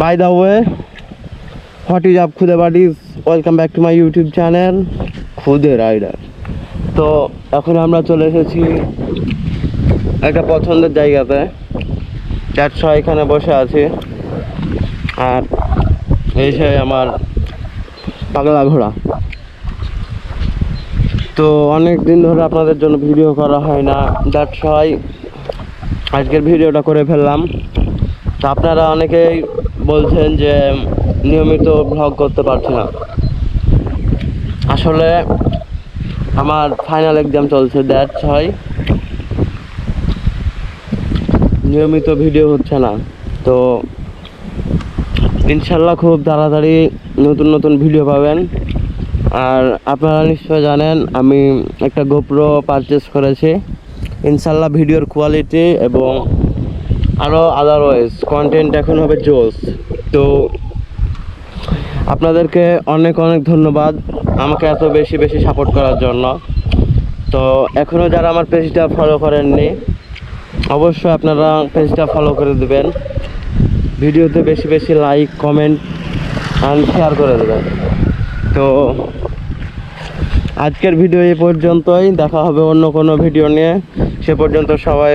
By the way, what is up খুদে buddies welcome back to my YouTube channel খুদে rider তো এখন আমরা চলে এসেছি একটা পছন্দের জায়গাতে চারশো এখানে বসে আছি। আর এই আমার পাগলা ঘোড়া। তো অনেক দিন ধরে আপনাদের জন্য ভিডিও করা হয় না। দ্যাট সবাই আজকের ভিডিওটা করে ফেললাম। তো আপনারা অনেকেই বলছেন যে নিয়মিত ভ্লগ করতে পারছি না। আসলে আমার ফাইনাল এক্সাম চলছে দ্যাট হয় নিয়মিত ভিডিও হচ্ছে না। তো ইনশাল্লাহ খুব তাড়াতাড়ি নতুন নতুন ভিডিও পাবেন। আর আপনারা নিশ্চয় জানেন, আমি একটা গোপ্রো পারচেস করেছি। ইনশাল্লাহ ভিডিওর কোয়ালিটি এবং আরও আদারওয়াইজ কন্টেন্ট এখন হবে জোস তো আপনাদেরকে অনেক অনেক ধন্যবাদ আমাকে এত বেশি বেশি সাপোর্ট করার জন্য। তো এখনও যারা আমার পেজটা ফলো করেননি, অবশ্যই আপনারা পেজটা ফলো করে দেবেন। ভিডিওতে বেশি বেশি লাইক কমেন্ট অ্যান্ড শেয়ার করে দেবেন। তো আজকের ভিডিও এই পর্যন্তই। দেখা হবে অন্য কোনো ভিডিও নিয়ে। সে পর্যন্ত সবাই